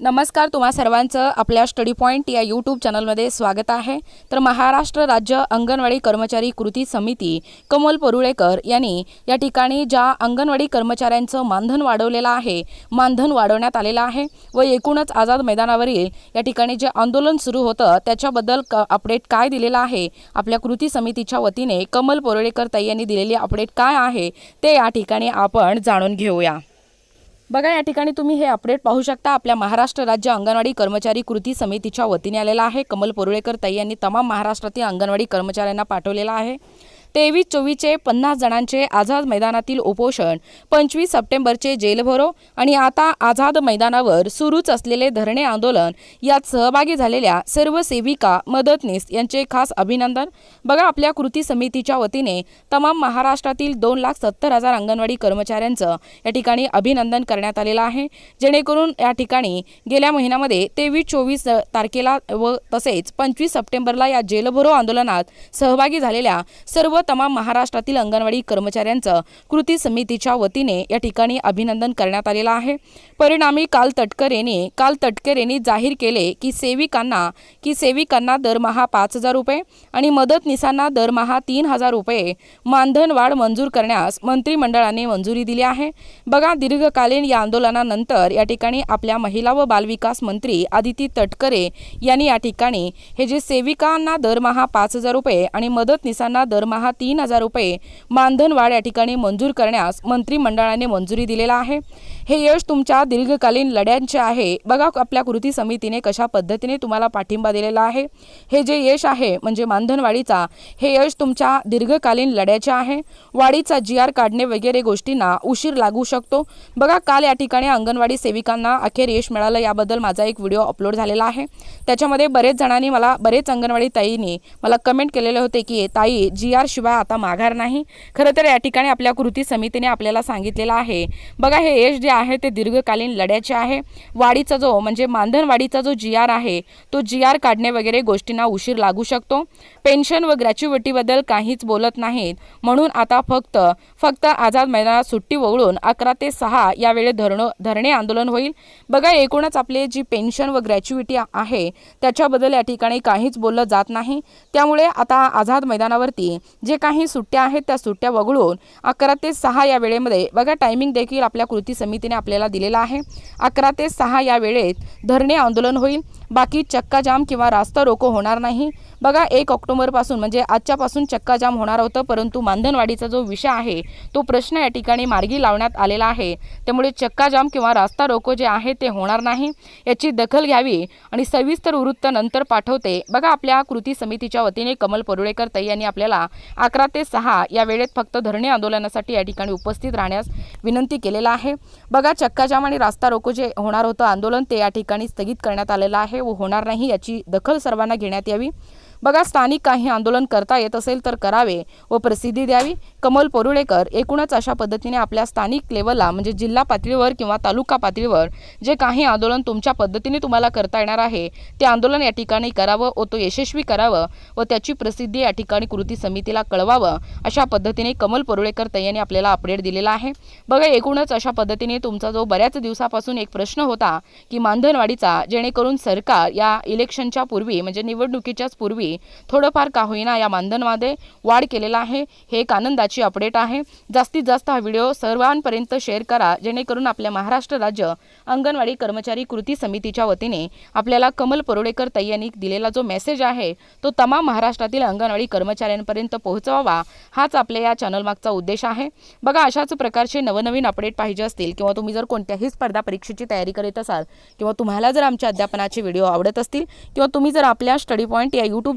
नमस्कार तुम्हा सर्वांचं आपल्या स्टडी पॉईंट या यूट्यूब चॅनलमध्ये स्वागत आहे. तर महाराष्ट्र राज्य अंगणवाडी कर्मचारी कृती समिती कमल परुळेकर यांनी या ठिकाणी ज्या अंगणवाडी कर्मचाऱ्यांचं मानधन वाढवलेलं आहे मानधन वाढवण्यात आलेलं आहे व एकूणच आझाद मैदानावरील या ठिकाणी जे आंदोलन सुरू होतं त्याच्याबद्दल क अपडेट काय दिलेलं आहे आपल्या कृती समितीच्या वतीने कमल परुळेकर ताई यांनी दिलेली अपडेट काय आहे ते या ठिकाणी आपण जाणून घेऊया. बघा या ठिकाणी तुम्ही हे अपडेट पाहू शकता. आपल्या महाराष्ट्र राज्य अंगणवाडी कर्मचारी कृती समितीच्या वतीने आलेला आहे. कमल परुळेकर ताई यांनी तमाम महाराष्ट्रातील अंगणवाडी कर्मचाऱ्यांना पाठवलेला आहे. तेवीस चोवीसचे पन्नास जणांचे आझाद मैदानातील उपोषण पंचवीस सप्टेंबरचे जेलभरो आणि आता आझाद मैदानावर सुरूच असलेले धरणे आंदोलन यात सहभागी झालेल्या सर्व सेविका मदतनीस यांचे खास अभिनंदन. बघा आपल्या कृती समितीच्या वतीने तमाम महाराष्ट्रातील दोन लाख सत्तर हजार अंगणवाडी कर्मचाऱ्यांचं या ठिकाणी अभिनंदन करण्यात आलेलं आहे. जेणेकरून या ठिकाणी गेल्या महिन्यामध्ये तेवीस चोवीस तारखेला व तसेच पंचवीस सप्टेंबरला या जेलभरो आंदोलनात सहभागी झालेल्या सर्व तमाम महाराष्ट्रातील अंगणवाडी कर्मचाऱ्यांचं कृती समितीच्या वतीने या ठिकाणी अभिनंदन करण्यात आलेलं आहे. परिणामी काल तटकर यांनी काल तटकर यांनी जाहीर केले की सेविकांना की सेविकांना दरमहा पाच हजार रुपये आणि मदतनीसांना दरमहा तीन हजार रुपये मानधन वाढ मंजूर करण्यास मंत्रिमंडळाने मंजुरी दिली आहे. बघा दीर्घकालीन या आंदोलनानंतर या ठिकाणी आपल्या महिला व बालविकास मंत्री आदिती तटकरे यांनी या ठिकाणी हे जे सेविकांना दरमहा पाच हजार रुपये आणि मदतनीसांना दरमहा तीन हजार रुपये मानधनवाढ या ठिकाणी मंजूर करण्यास मंत्रिमंडळाने मंजुरी दिलेला आहे. हे यश तुमच्या दीर्घकालीन लढ्यांचे आहे. बघा आपल्या कृती समितीने कशा पद्धतीने तुम्हाला पाठिंबा दिलेला आहे. हे जे यश आहे म्हणजे मानधनवाढीचा हे यश तुमच्या दीर्घकालीन लढ्याचे आहे. वाढीचा जी आर काढणे वगैरे गोष्टींना उशीर लागू शकतो. बघा काल या ठिकाणी अंगणवाडी सेविकांना अखेर यश मिळालं. याबद्दल माझा एक व्हिडिओ अपलोड झालेला आहे. त्याच्यामध्ये बरेच जणांनी मला बरेच अंगणवाडी ताईंनी मला कमेंट केलेले होते की ताई जी आर शिवाय आता माघार नाही. खरं तर या ठिकाणी आपल्या कृती समितीने आपल्याला सांगितलेलं आहे. बघा हे यश जे आहे ते दीर्घकालीन लढ्याचे आहे. वाढीचा जो म्हणजे मानधनवाडीचा जो जी आर आहे तो जी आर काढणे वगैरे गोष्टींना उशीर लागू शकतो. पेन्शन व ग्रॅच्युइटीबद्दल काहीच बोलत नाहीत. म्हणून आता फक्त फक्त आझाद मैदानात सुट्टी वगळून अकरा ते सहा यावेळी धरणं धरणे आंदोलन होईल. बघा एकूणच आपले जी पेन्शन व ग्रॅच्युइटी आहे त्याच्याबद्दल या ठिकाणी काहीच बोललं जात नाही. त्यामुळे आता आझाद मैदानावरती जे काही सुट्ट्या आहेत त्या सुट्ट्या वगळून अकरा ते सहा या वेळेमध्ये बघा टायमिंग देखील आपल्या कृती समितीने आपल्याला दिलेला आहे. अकरा ते सहा या वेळेत धरणे आंदोलन होईल. बाकी चक्काजाम किंवा रास्ता रोको होणार नाही. बघा एक ऑक्टोबरपासून म्हणजे आजच्यापासून चक्काजाम होणार होतं परंतु मानधनवाढीचा जो विषय आहे तो प्रश्न या ठिकाणी मार्गी लावण्यात आलेला आहे. त्यामुळे चक्काजाम किंवा रास्ता रोको जे आहे ते होणार नाही. याची दखल घ्यावी आणि सविस्तर वृत्त नंतर पाठवते. बघा आपल्या कृती समितीच्या वतीने कमल परुळेकर ताई यांनी आपल्याला अकरा ते सहा या वेळेत फक्त धरणे आंदोलनासाठी या ठिकाणी उपस्थित राहण्यास विनंती केलेला आहे. बघा चक्काजाम आणि रास्ता रोको जे होणार होतं आंदोलन ते या ठिकाणी स्थगित करण्यात आलेलं आहे व होणार नाही याची दखल सर्वांना घेण्यात यावी. बघा स्थानिक काही आंदोलन करता येत असेल तर करावे व प्रसिद्धी द्यावी. कमल परुळेकर एकूणच अशा पद्धतीने आपल्या स्थानिक लेवलला म्हणजे जिल्हा पातळीवर किंवा तालुका पातळीवर जे काही आंदोलन तुमच्या पद्धतीने तुम्हाला करता येणार आहे ते आंदोलन या ठिकाणी करावं व तो यशस्वी करावं व त्याची प्रसिद्धी या ठिकाणी कृती समितीला कळवावं अशा पद्धतीने कमल परुळेकर तय्याने आपल्याला अपडेट दिलेला आहे. बघा एकूणच अशा पद्धतीने तुमचा जो बऱ्याच दिवसापासून एक प्रश्न होता की मानधनवाडीचा जेणेकरून सरकार या इलेक्शनच्या पूर्वी म्हणजे निवडणुकीच्याच पूर्वी थोडंफार का होईना या मानधनमध्ये वाढ केलेला आहे. हे एक आनंदाची अपडेट आहे. जास्तीत जास्त हा व्हिडिओ सर्वांपर्यंत शेअर करा जेणेकरून आपल्या महाराष्ट्र राज्य अंगणवाडी कर्मचारी कृती समितीच्या वतीने आपल्याला कमल परोडेकर ताई यांनी दिलेला जो मेसेज आहे तो तमाम महाराष्ट्रातील अंगणवाडी कर्मचाऱ्यांपर्यंत पोहोचवावा हाच आपल्या या चॅनल मागचा उद्देश आहे. बघा अशाच प्रकारचे नवनवीन अपडेट पाहिजे असतील किंवा तुम्ही जर कोणत्याही स्पर्धा परीक्षेची तयारी करीत असाल किंवा तुम्हाला जर आमच्या अध्यापनाचे व्हिडिओ आवडत असतील किंवा तुम्ही जर आपल्या स्टडी पॉईंट या यूट्यूब